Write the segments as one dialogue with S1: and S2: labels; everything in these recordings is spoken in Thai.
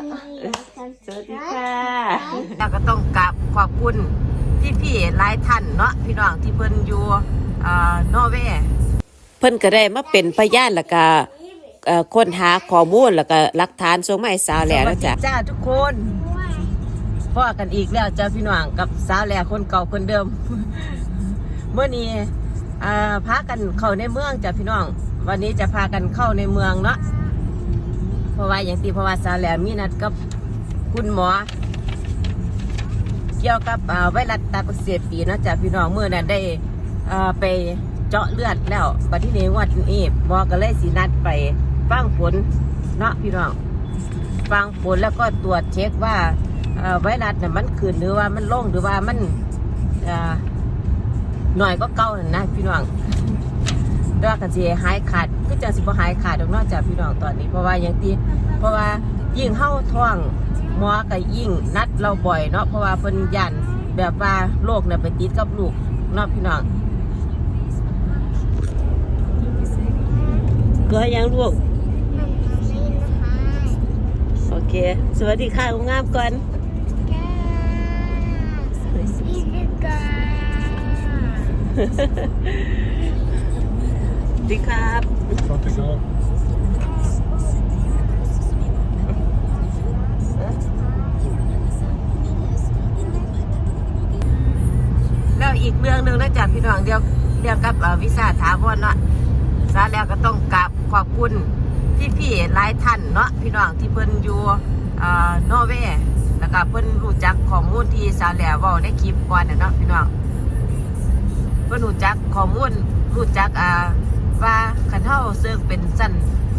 S1: สวัสดีค่ะเราก็ต้องกราบขอบคุณพี่พี่ๆหลายท่านเนาะพี่น้องที่เพิ่นอยู่เอ่อนอร์เวย์เพิ่นก็ได้มาเป็นพยานแล้วก็เอ่อค้นหาข้อมูลแล้วก็หลักฐานส่งมาให้สาวแหล่แล้วจ้ะจ้าทุกคนพ่อกันอีกแล้วจ้าพี่น้องกับสาวแหล่คนเก่าคนเดิมเมื่อนี้อ่าพากันเข้าในเมืองจ้ะพี่น้อง วันนี้จะพากันเข้าในเมืองเนาะเพ ราะว่าอย่างที่เพราะว่าสาวแหล่มีนัดกับคุณหมอ เกี่ยวกับไวรัสตับอักเสบปีนาะจ้ะพี่น้องเมื่อนั้นได้ไปเจาะเลือดแล้วบัดที่นี้วัดนี้หมอก็เลยสีนัดไปฟังผลเนาะพี่น้องฟังผลแล้วก็ตรวจเช็คว่าไวรัสเนี่ยมันขึ้นหรือว่ามันลงหรือว่ามันหน่อยก็เก่านั่นะพี่น้อง ด้วยกันสิหายขาดก็จะสิบ่หายขาดดอกเนอกจากพี่น้องตอนนี้ เพราะว่าอย่างที่เพราะว่ายิ่งเข้าท้องหมอก็ยิ่งนัดเราบ่อยเนาะเพราะว่าเพิ่นยันแบบว่าโรคเนี่ยไปติดกับลูกเนาะพี่น้องก็ยังลูกโอเค สวัสดีค่ะคุณงามก่อนสวัสดีค รับ
S2: Klart det går.
S1: แล้วอีกเรื่องหนึ่งนะจ๊ะพี่น้องเดียวเดียวกับเอ่อวิสาถาวรเนาะสาแล้วก็ต้องกราบขอบคุณพี่พี่ๆหลายท่านเนาะพี่น้องที่เพิ่นอยู่เอ่อนอร์เวย์แล้วก็เพิ่นรู้จักข้อมูลที่สาแล้วเว้าในคลิปก่อนน่ะเนาะพี่น้องเพิ่นรู้จักข้อมูลรู้จักอ่า ว่าคันเฮาเซิงเป็นสั้น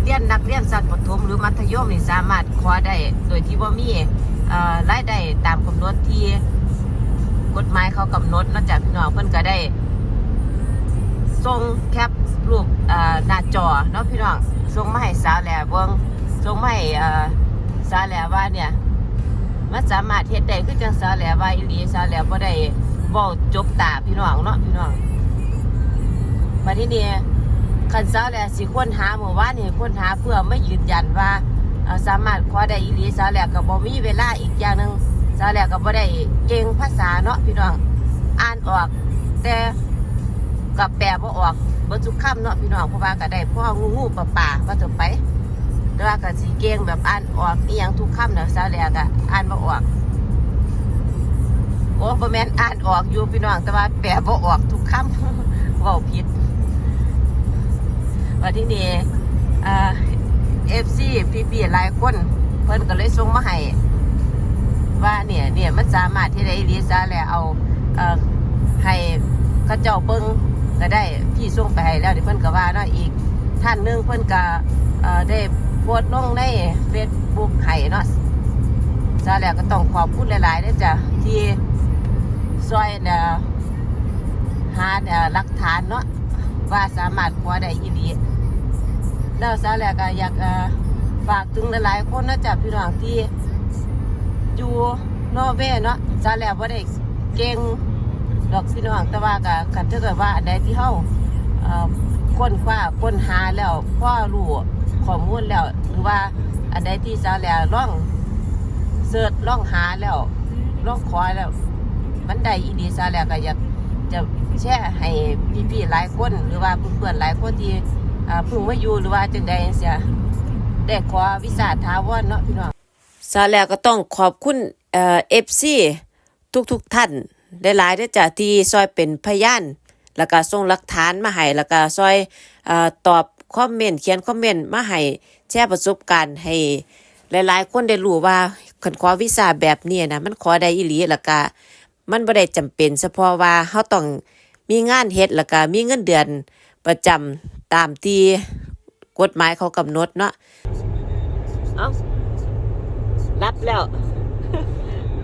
S1: เรียนนักเรียนสั้นประถมหรือมัธยมนี่สามารถขอได้โดยที่บ่ามีรายได้ตามกำหนดที่กฎหมายเขากำหนดนอกจากพี่น้องเพิ่นก็ได้ส่งแคปรูปหน้าจอเนาะพี่น้องส่งมาให้สาวแหล่เบิ่งส่งมาให้สาวแหล่ว่าเนี่ยมันสามารถเฮ็ดได้คือจังสาวแหล่ว่าอีหลีสาวแหล่บ่ได้เว้าจกตาพี่น้องเนาะพี่น้องบัดนี้เนี่ คันสาแหล่สิค้นหาเมื่อวานนี่ค้นหาเพื่อไม่ยืนยันว่าสามารถขอได้อีหลีสาแหล่ก็บ่มีเวลาอีกอย่างหนึ่งสาแหลกก็บ่ได้เก่งภาษาเนาะพี่น้องอ่านออก แต่กับแปลบ่ออกบ่ทุกคำเนาะพี่น้องเพราะว่าก็ได้พ่องูงูปลาปลาว่าต่อไปแต่ว่าก็สิเก่งแบบอ่านออกอีหยังทุกคำเนาะสาวแหลกก็อ่านบ่ออกโอ้บ่แม่นอ่านออกอยู่พี่น้องแต่ว่าแปลบ่ออกทุกคำเว้าผิด ว่าที่นี่อ่า FC พี่ๆหลายคน เพิ่นก็เลยส่งมาให้ว่าเนี่ยเนี่ยมันสามารถที่ได้รีซาแล้วเอาเอ่อให้เขาเจ้าเบิ้งก็ได้พี่ส่งไปให้แล้วเดี๋ยวเพิ่นก็ว่าเนาะอีกท่านหนึงเพิ่นก็เอ่อได้โพสต์ลงในเฟซบุ๊กให้เนาะซาแล้วก็ต้องขอบคุณหลายๆด้วยจ้ะที่ช่วยเนี่ยหาเนี่ยหลักฐานเนาะว่าสามารถขอได้อีหลี แล้วซาแล้วก็อยากฝากถึงหลายๆคนนะจ๊ะพี่น้องที่อยู่นอร์เวย์เนาะซาแล้วบ่ได้เก่งดอกพี่น้องแต่ว่าก็คันถ้าเกิดว่าอันใดที่เฮาค้นคว้าค้นหาแล้วพ่อรู้ข้อมูลแล้วหรือว่าอันใดที่ซาแล้วล่องเสิร์ชล่องหาแล้วล่องขอแล้ว มันได้อีดีซาแล้วก็อยากจะแชร์ให้พี่ๆหลายคนหรือว่าเพื่อนๆหลายคนที่ อ่าเพิ่งมาอยู่หรือว่าจังใดจังซี่ได้ขอวิสาถาวรเนาะพี่น้องซาแล้วก็ต้องขอบคุณเอ่อฟซีทุกทุกท่านได้หลายๆด้วยจ้ะที่ซอยเป็นพยาน แล้วก็ส่งหลักฐานมาให้แล้วก็ซอยเอ่อตอบคอมเมนต์เขียนคอมเมนต์มาให้แชร์ประสบการณ์ให้หลายๆ คนได้รู้ว่าคันขอวีซ่าแบบนี้นะมันขอได้อีหลีแล้วก็มันบ่ได้จำเป็นเฉพาะว่าเฮาต้องมีงานเฮ็ดแล้วก็มีเงินเดือน ประจำตามที่กฎหมายเขากำหนดเนาะเอ้ารับแล้ว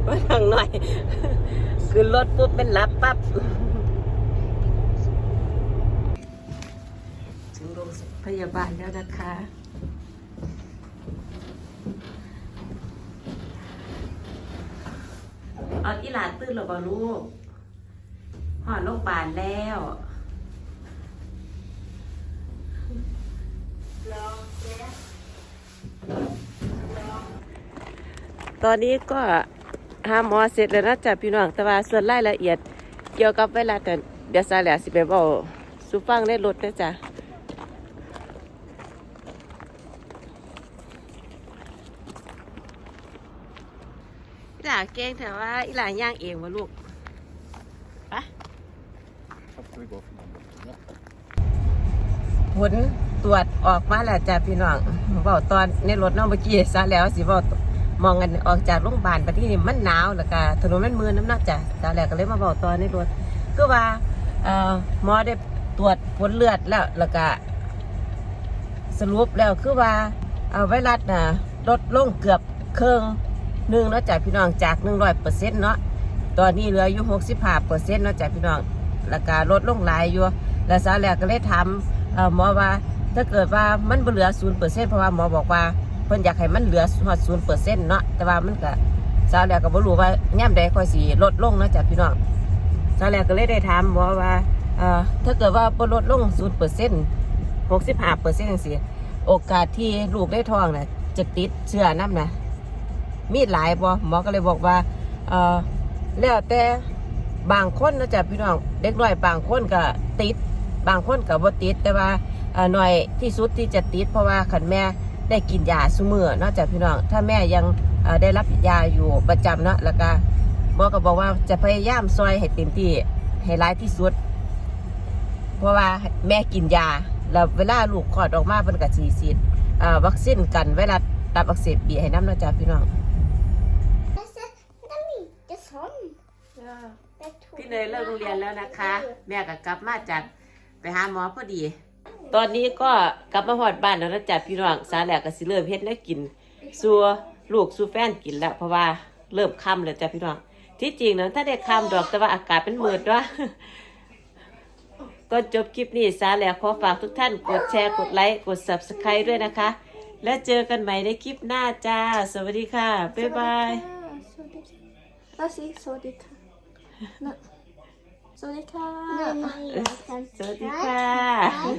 S1: ว่าทางหน่อยขึ้นรถปุ๊บเป็นรับปั๊บถึงโรงพยาบาลแล้วนะคะเอาอีหลานตื่นหรือเปล่าลูกหอดโรงพยาบาลแล้ว ตอนนี้ก็หาหมอเสร็จแล้วนะจ๊ะพี่น้องแต่ว่าส่วนรายละเอียดเกี่ยวกับเวลาแต่เดี๋ยวซาแหละสิไปบอกสูฟังในรถนะจ๊ะอีหล่าเก่งแต่ว่าอีหล่าย่างเองวะลูกไปะ ผลตรวจออกมาแล้วจ้ะพี่น้องบอตอนในรถเน้องเมื่อกี้ซะแล้วสิบอกมองกันออกจากโรงพยาบาลไปที่นี่มันหนาวแล้วก็ถนนมันมือน้ำหนักจ้ะซะแล้วก็เลยมาบอกตอนในรถคือว่าเอ่อหมอได้ตรวจผลเลือดแล้วแล้วก็สรุปแล้วคือว่าเอ่อไวรัสนะลดลงเกือบเครึ่งหนึ่งเนาะจ้ะพี่น้องจากหนึ่งร้อยเปอร์เซ็นต์เนาะตอนนี้เหลืออยู่หกสิบห้าเปอร์เซ็นต์เนาะจ้ะพี่น้องแล้วก็ลดลงหลายอยู่แล้วซะแล้วก็เลยทำ หมอว่าถ้าเกิดว่ามันเหลือศูนย์เปอร์เซ็นต์เพราะว่าหมอบอกว่าเพิ่นอยากให้มันเหลือหอดศูนย์เปอร์เซ็นต์เนาะแต่ว่ามันก็สาวแล้วก็บ่รู้ว่าย่ำใดค่อยสิลดลงนะจ้ะพี่น้องสาวแล้วก็เลยได้ถามหมอว่าถ้าเกิดว่าบ่ลดลงศูนย์เปอร์เซ็นต์หกสิบห้าเปอร์เซ็นต์จังซี่โอกาสที่ลูกได้ท้องน่ะจะติดเชื้อน้ำนะมีหลายบ่หมอก็เลยบอกว่าเออแล้วแต่บางคนนะจ้ะพี่น้องเด็กน้อยบางคนก็ติด บางคนก็บ่ติดแต่ว่าหน่อยที่สุดที่จะติด เพราะว่าขันแม่ได้กินยาซุมือนอกจากพี่น้อง ถ้าแม่ยังได้รับยาอยู่ประจำเนาะแล้วก็หมอก็บอกว่าจะพยายามซอยให้เต็มที่ให้ร้ายที่สุด เพราะว่าแม่กินยาแล้วเวลาลูกคลอดออกมาเป็นกับสีสีดเอ่อวัคซีนกันเวลาตับอักเสบบีให้น้ำนาะจ้ะพี่น้องพี่เนยเลิกโรงเรียนแล้วนะคะ แม่ก็กลับมาจาก ไปหาหมอพอดี ตอนนี้ก็กลับมาหอดบ้านแล้วนะจ๊ะพี่น้องสาแหลกก็สิเริ่มเฮ็ดแล้วกินซัวลูกซูแฟนกินแล้วเพราะว่าเริ่มค่ำแล้วจ้ะพี่น้องที่จริงนะถ้าได้ค่ำดอกแต่ว่าอากาศเป็นมืดว่าก็จบคลิปนี้สาแหลกขอฝากทุกท่านกดแชร์กดไลค์กด subscribe ด้วยนะคะ แล้วเจอกันใหม่ในคลิปหน้าจ้า สวัสดีค่ะ บ๊ายบาย
S3: Vad säger Sodika? Sodika!
S4: Nej, nej, jag kan
S1: สวัสดีค่ะ